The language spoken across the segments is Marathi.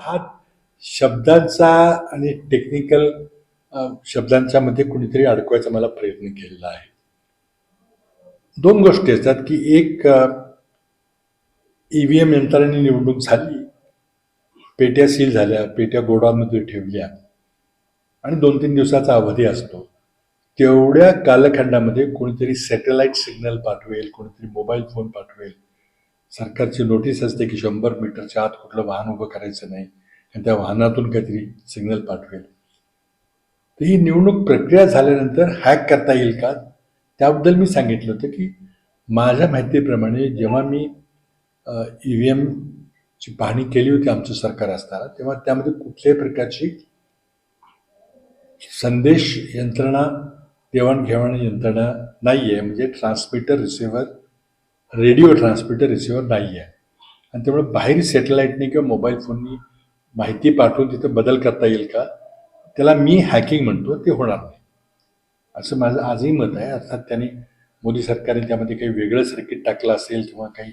हा शब्दांचा आणि टेक्निकल शब्दांच्या मध्ये कुणीतरी अडकवायचा मला प्रयत्न केलेला आहे. दोन गोष्टी असतात की एक ईव्हीएम यंत्राने निवडणूक झाली पेट्या सील झाल्या पेट्या गोडामध्ये ठेवल्या आणि दोन तीन दिवसाचा अवधी असतो. तेवढ्या कालखंडामध्ये कोणीतरी सॅटेलाईट सिग्नल पाठवेल कोणीतरी मोबाईल फोन पाठवेल सरकारची नोटीस असते की शंभर मीटरच्या आत कुठलं वाहन उभं करायचं नाही आणि त्या वाहनातून काहीतरी सिग्नल पाठवेल. तर ही निवडणूक प्रक्रिया झाल्यानंतर हॅक करता येईल का? त्याबद्दल मी सांगितलं होतं की माझ्या माहितीप्रमाणे जेव्हा मी ई व्ही एमची पाहणी केली होती आमचं सरकार असताना तेव्हा त्यामध्ये कुठल्याही प्रकारची संदेश यंत्रणा देवाणघेवाण यंत्रणा नाही आहे म्हणजे transmitter receiver radio transmitter receiver नाही आहे. आणि त्यामुळे बाहेर सॅटेलाईटने किंवा मोबाईल फोननी माहिती पाठवून तिथं बदल करता येईल का? त्याला मी हॅकिंग म्हणतो ते होणार नाही. असं माझं आजही मत आहे. अर्थात त्याने मोदी सरकारने त्यामध्ये काही वेगळं सर्किट टाकलं असेल किंवा काही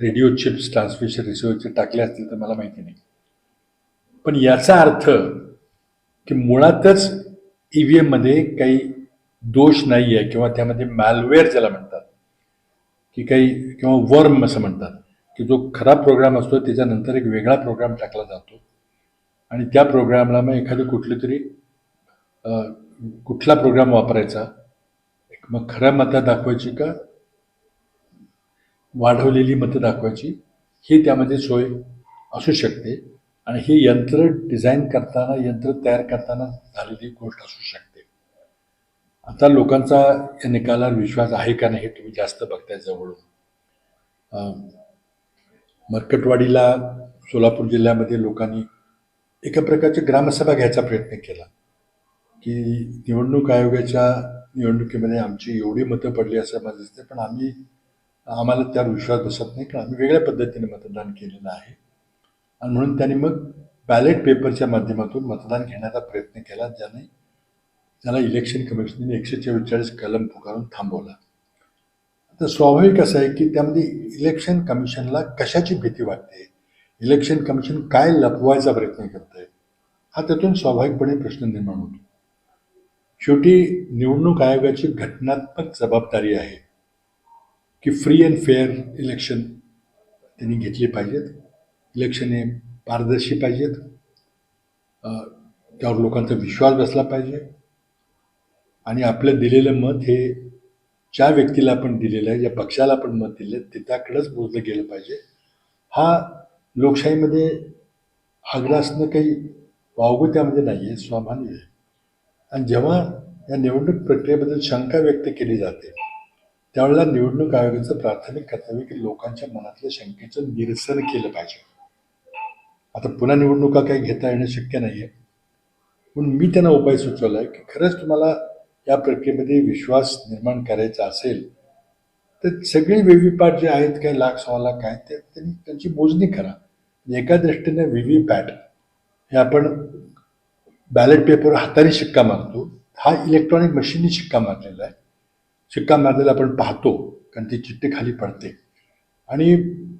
रेडिओ चिप्स ट्रान्समिशन रिसिव्हरचे टाकले असतील तर मला माहिती नाही. पण याचा अर्थ की मुळातच ई व्ही एममध्ये काही दोष नाही आहे किंवा त्यामध्ये मॅलवेअर ज्याला म्हणतात की काही किंवा वर्म असं म्हणतात की जो खराब प्रोग्राम असतो त्याच्यानंतर एक वेगळा प्रोग्राम टाकला जातो. आणि त्या प्रोग्रामला मग एखादं कुठली तरी कुठला प्रोग्राम वापरायचा एक मग खऱ्या मतं दाखवायची का वाढवलेली मतं दाखवायची ही त्यामध्ये सोय असू शकते. आणि ही यंत्र डिझाईन करताना यंत्र तयार करताना झालेली गोष्ट असू शकते. आता लोकांचा या निकालावर विश्वास आहे का नाही हे तुम्ही जास्त बघताय जवळून. मरकटवाडीला सोलापूर जिल्ह्यामध्ये लोकांनी एका प्रकारची ग्रामसभा घ्यायचा प्रयत्न केला. की निवडणूक आयोगाच्या निवडणुकीमध्ये आमची एवढी मतं पडली असं माझं दिसते पण आम्ही आम्हाला त्यावर विश्वास बसत नाही कारण आम्ही वेगळ्या पद्धतीने मतदान केलेलं आहे. आणि म्हणून त्यांनी मग बॅलेट पेपरच्या माध्यमातून मतदान घेण्याचा प्रयत्न केला ज्याने त्याला इलेक्शन कमिशनने एकशे चव्वेचाळीस कलम पुकारून थांबवला. आता स्वाभाविक असं आहे की त्यामध्ये इलेक्शन कमिशनला कशाची भीती वाटते? इलेक्शन कमिशन काय लपवायचा प्रयत्न करत आहे हा त्यातून स्वाभाविकपणे प्रश्न निर्माण होतो. शेवटी निवडणूक आयोगाची घटनात्मक जबाबदारी आहे की फ्री अँड फेअर इलेक्शन त्यांनी घेतली पाहिजेत. इलेक्शन हे पारदर्शी पाहिजेत. त्यावर लोकांचा विश्वास बसला पाहिजे. आणि आपलं दिलेलं मत हे ज्या व्यक्तीला आपण दिलेलं आहे ज्या पक्षाला आपण मत दिलं आहे त्याकडंच बोललं गेलं पाहिजे. हा लोकशाहीमध्ये आग्रह असणं काही वावगं त्यामध्ये नाही आहे स्वाभाविक आहे. आणि जेव्हा या निवडणूक प्रक्रियेबद्दल शंका व्यक्त केली जाते त्यावेळेला निवडणूक आयोगाचं प्राथमिक कर्तव्य की लोकांच्या मनातल्या शंकेचं निरसन केलं पाहिजे. आता पुन्हा निवडणुका काही घेता येणं शक्य नाही आहे म्हणून मी त्यांना उपाय सुचवला आहे की खरंच तुम्हाला या प्रक्रियेमध्ये विश्वास निर्माण करायचा असेल तर सगळी व्हीव्हीपॅट जे आहेत काही लाख सव्वा लाख आहेत ते त्यांनी त्यांची मोजणी करा. म्हणजे एका दृष्टीने व्हीव्हीपॅट हे आपण बॅलेट पेपर हाताने शिक्का मारतो. हा इलेक्ट्रॉनिक मशीननी शिक्का मारलेला आहे. शिक्का मारलेला आपण पाहतो कारण ती चिठ्ठी खाली पडते. आणि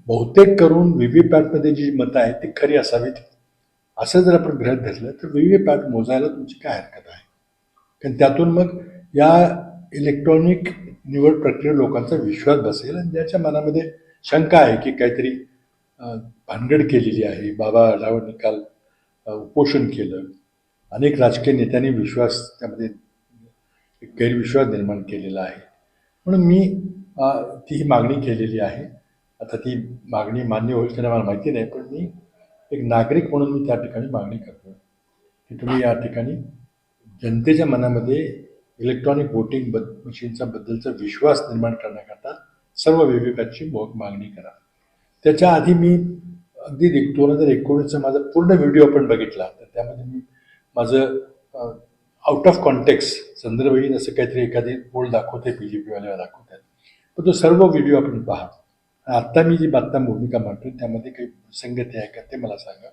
बहुतेक करून व्हीव्हीपॅटमध्ये पॅटमध्ये जी मतं आहेत ती खरी असावीत. असं जर आपण गृहीत धरलं तर व्हीव्हीपॅट पॅट मोजायला तुमची काय हरकत आहे? कारण त्यातून मग या इलेक्ट्रॉनिक निवड प्रक्रियेवर लोकांचा विश्वास बसेल आणि ज्याच्या मनामध्ये शंका आहे की काहीतरी भानगड केलेली आहे. बाबा आढावा निकाल उपोषण केलं. अनेक राजकीय नेत्यांनी विश्वास त्यामध्ये एक गैरविश्वास निर्माण केलेला आहे. म्हणून मी ती ही मागणी केलेली आहे. आता ती मागणी मान्य होईल की मला माहिती नाही पण मी एक नागरिक म्हणून मी त्या ठिकाणी मागणी करतो की तुम्ही या ठिकाणी जनतेच्या मनामध्ये इलेक्ट्रॉनिक वोटिंग बद मशीनचा बद्दलचा विश्वास निर्माण करण्याकरता सर्व विवेकाची मागणी करा. त्याच्या आधी मी अगदी दोन हजार एकोणीसचा माझा पूर्ण व्हिडिओ आपण बघितला तर त्यामध्ये मी माझं आउट ऑफ कॉन्टेक्स संदर्भहीन असं काहीतरी एखादी बोल दाखवते बी जे पीवाल्याला दाखवतात पण तो सर्व व्हिडिओ आपण पहा. आत्ता मी जी बातम्या भूमिका मांडतो त्यामध्ये काही संगती आहे का ते मला सांगा.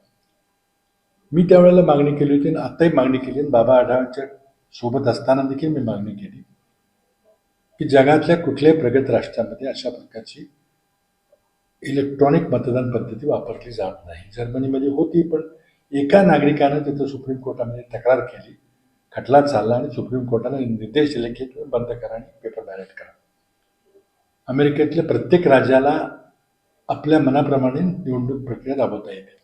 मी त्यावेळेला मागणी केली होती आणि आत्ताही मागणी केली आणि बाबा आढावांच्या सोबत असताना देखील मी मागणी केली की जगातल्या कुठल्याही प्रगत राष्ट्रामध्ये अशा प्रकारची इलेक्ट्रॉनिक मतदान पद्धती वापरली जात नाही. जर्मनीमध्ये होती पण एका नागरिकानं तिथं सुप्रीम कोर्टामध्ये तक्रार केली. खटला चालला आणि सुप्रीम कोर्टाने निर्देश दिले की तुम्ही बंद करा आणि पेपर बॅलेट करा. अमेरिकेतल्या प्रत्येक राज्याला आपल्या मनाप्रमाणे निवडणूक प्रक्रिया राबवता येते.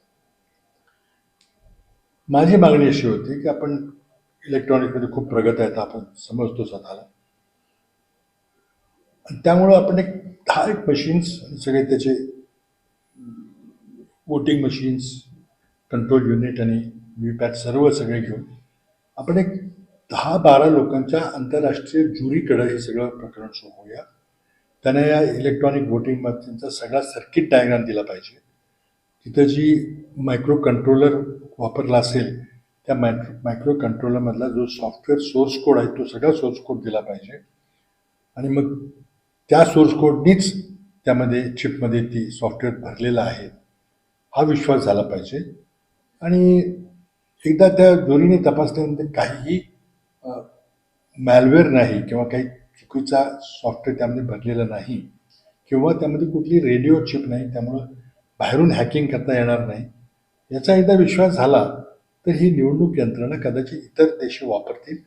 माझी मागणी अशी होती की आपण इलेक्ट्रॉनिकमध्ये खूप प्रगत आहेत आपण समजतो स्वतःला. आणि त्यामुळं आपण एक दहा एक मशीन्स सगळे त्याचे वोटिंग मशीन्स कंट्रोल युनिट आणि व्ही पॅट सर्व सगळे घेऊन आपण एक दहा बारा लोकांच्या आंतरराष्ट्रीय ज्युरीकडे हे सगळं प्रकरण सोपवूया त्यांना या इलेक्ट्रॉनिक वोटिंग मशीनचा सगळा सर्किट डायग्राम दिला पाहिजे. तिथं जी मायक्रो कंट्रोलर वापरला असेल त्या मायक्रो मायक्रो कंट्रोलरमधला जो सॉफ्टवेअर सोर्स कोड आहे तो सगळा सोर्स कोड दिला पाहिजे. आणि मग त्या सोर्स कोडनीच त्यामध्ये चिपमध्ये ती सॉफ्टवेअर भरलेलं आहे हा विश्वास झाला पाहिजे. आणि एकदा त्या जोरीने तपासल्यानंतर काहीही मॅलवेअर नाही किंवा काही चुकीचा सॉफ्टवेअर त्यामध्ये भरलेला नाही किंवा त्यामध्ये कुठली रेडिओ चिप नाही त्यामुळं बाहेरून हॅकिंग करता येणार नाही याचा एकदा विश्वास झाला तर ही निवडणूक यंत्रणा कदाचित इतर देश वापरतील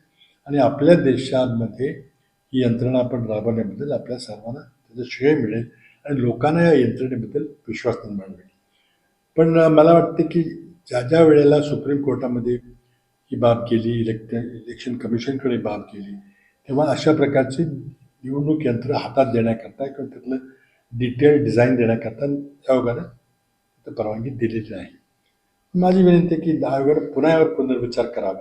आणि आपल्या देशांमध्ये ही यंत्रणा आपण राबवण्याबद्दल आपल्या सर्वांना त्याचं श्रेय मिळेल आणि लोकांना या यंत्रणेबद्दल विश्वास निर्माण होईल पण मला वाटतं की ज्या ज्या वेळेला सुप्रीम कोर्टामध्ये ही बाब केली इलेक्ट इलेक्शन कमिशनकडे बाब केली तेव्हा अशा प्रकारची निवडणूक यंत्र हातात देण्याकरता किंवा त्यातलं डिटेल डिझाईन देण्याकरता योगानं परवानगी दिलेली नाही. माझी विनंती आहे की आयोगानं पुन्हा यावर पुनर्विचार करावा.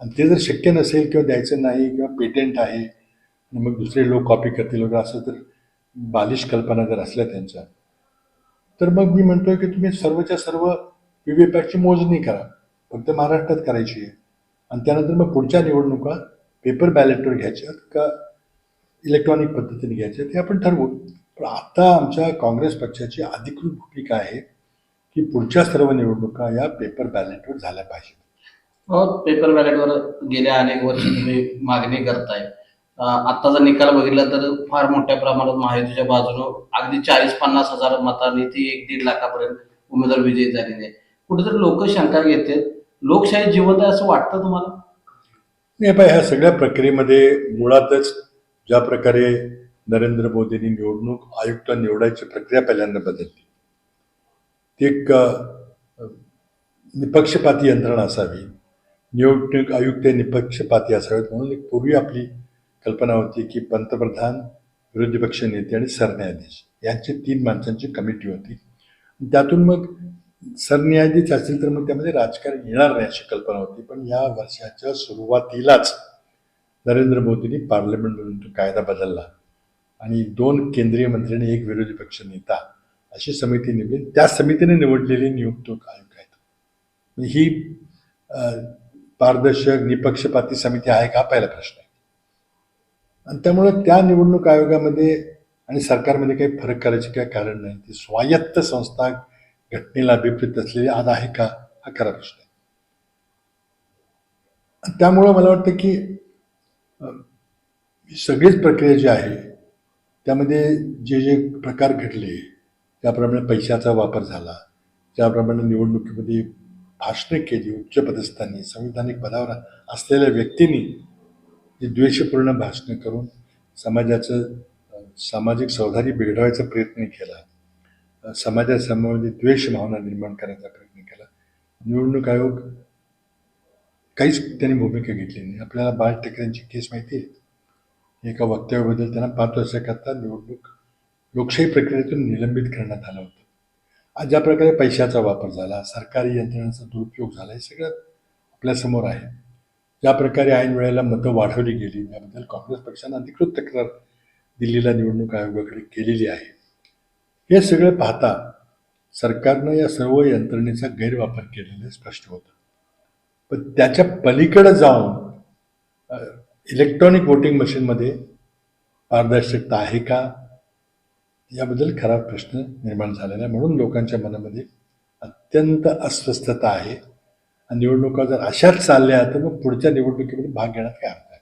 आणि ते जर शक्य नसेल किंवा द्यायचं नाही किंवा पेटेंट आहे आणि मग दुसरे लोक कॉपी करतील वगैरे असं तर बालिश कल्पना जर असल्या त्यांच्या तर मग मी म्हणतोय की तुम्ही सर्वच्या सर्व व्ही व्ही पॅटची मोजणी करा. फक्त महाराष्ट्रात करायची आहे. आणि त्यानंतर मग पुढच्या निवडणुका पेपर बॅलेटवर घ्यायच्या का इलेक्ट्रॉनिक पद्धतीने घ्यायच्या ते आपण ठरवू. पण आता आमच्या काँग्रेस पक्षाची अधिकृत भूमिका आहे. की पुढच्या सर्व निवडणुका या पेपर बॅलेटवर झाल्या पाहिजेत. हो पेपर बॅलेटवर गेल्या अनेक वर्ष तुम्ही मागणी करताय. आत्ताचा निकाल बघितला तर फार मोठ्या प्रमाणात महायुतीच्या बाजूनं अगदी चाळीस पन्नास हजार मतांनी ती एक दीड लाखापर्यंत उमेदवार विजयी झालेले. आहे कुठेतरी लोक शंका घेतात. लोकशाही जिवंत आहे असं वाटतं तुम्हाला? नाही पण ह्या सगळ्या प्रक्रियेमध्ये मुळातच ज्या प्रकारे नरेंद्र मोदींनी निवडणूक आयुक्त निवडायची प्रक्रिया पहिल्यांदा बदलली. ती एक निपक्षपाती यंत्रणा असावी. निवडणूक आयुक्त निपक्षपाती असावेत म्हणून एक पूर्वी आपली कल्पना होती की पंतप्रधान विरोधी पक्ष नेते आणि सरन्यायाधीश यांची तीन माणसांची कमिटी होती. त्यातून मग सरन्यायाधीश असेल तर मग त्यामध्ये राजकारण येणार नाही अशी कल्पना होती. पण या वर्षाच्या सुरुवातीलाच नरेंद्र मोदींनी पार्लमेंटमधून तो कायदा बदलला आणि दोन केंद्रीय मंत्री आणि एक विरोधी पक्ष नेता अशी समिती नेमली. त्या समितीने निवडलेली निवडणूक आयोग आहेत. म्हणजे ही पारदर्शक निपक्षपाती समिती आहे का? पहिला प्रश्न आहे. आणि त्यामुळे त्या निवडणूक आयोगामध्ये आणि सरकारमध्ये काही फरक करायचे काही कारण नाही. ती स्वायत्त संस्था घटनेला अभिप्रेत असलेली आज आहे का? हा खरा प्रश्न आहे. आणि त्यामुळं मला वाटतं की सगळीच प्रक्रिया जी आहे त्यामध्ये जे जे प्रकार घडले त्याप्रमाणे पैशाचा वापर झाला. त्याप्रमाणे निवडणुकीमध्ये भाषणे केली उच्चपदस्थांनी संविधानिक पदावर असलेल्या व्यक्तींनी जी द्वेषपूर्ण भाषणं करून समाजाचं सामाजिक सौधारी बिघडवायचा प्रयत्न केला. समाजासमोर द्वेष भावना निर्माण करायचा प्रयत्न केला. निवडणूक आयोग काहीच त्यांनी भूमिका घेतली नाही. आपल्याला बाळ ठाकरेंची केस माहिती आहे. एका वक्तव्याबद्दल त्यांना पाच वर्षाकरता निवडणूक लोकशाही प्रक्रियेतून निलंबित करण्यात आलं होतं. आज ज्या प्रकारे पैशाचा वापर झाला सरकारी यंत्रणांचा दुरुपयोग झाला हे सगळं आपल्यासमोर आहे. ज्या प्रकारे ऐन वेळेला मतं वाढवली गेली याबद्दल काँग्रेस पक्षानं अधिकृत तक्रार दिल्लीला निवडणूक आयोगाकडे केलेली आहे. हे सगळं पाहता सरकारनं या सर्व यंत्रणेचा गैरवापर केलेला स्पष्ट होतं. पण त्याच्या पलीकडे जाऊन इलेक्ट्रॉनिक वोटिंग मशीनमध्ये पारदर्शकता आहे का? याबद्दल खरा प्रश्न निर्माण झालेला आहे. म्हणून लोकांच्या मनामध्ये अत्यंत अस्वस्थता आहे. आणि निवडणुका जर अशाच चालल्या तर मग पुढच्या निवडणुकीमध्ये भाग घेण्यात काय अर्थ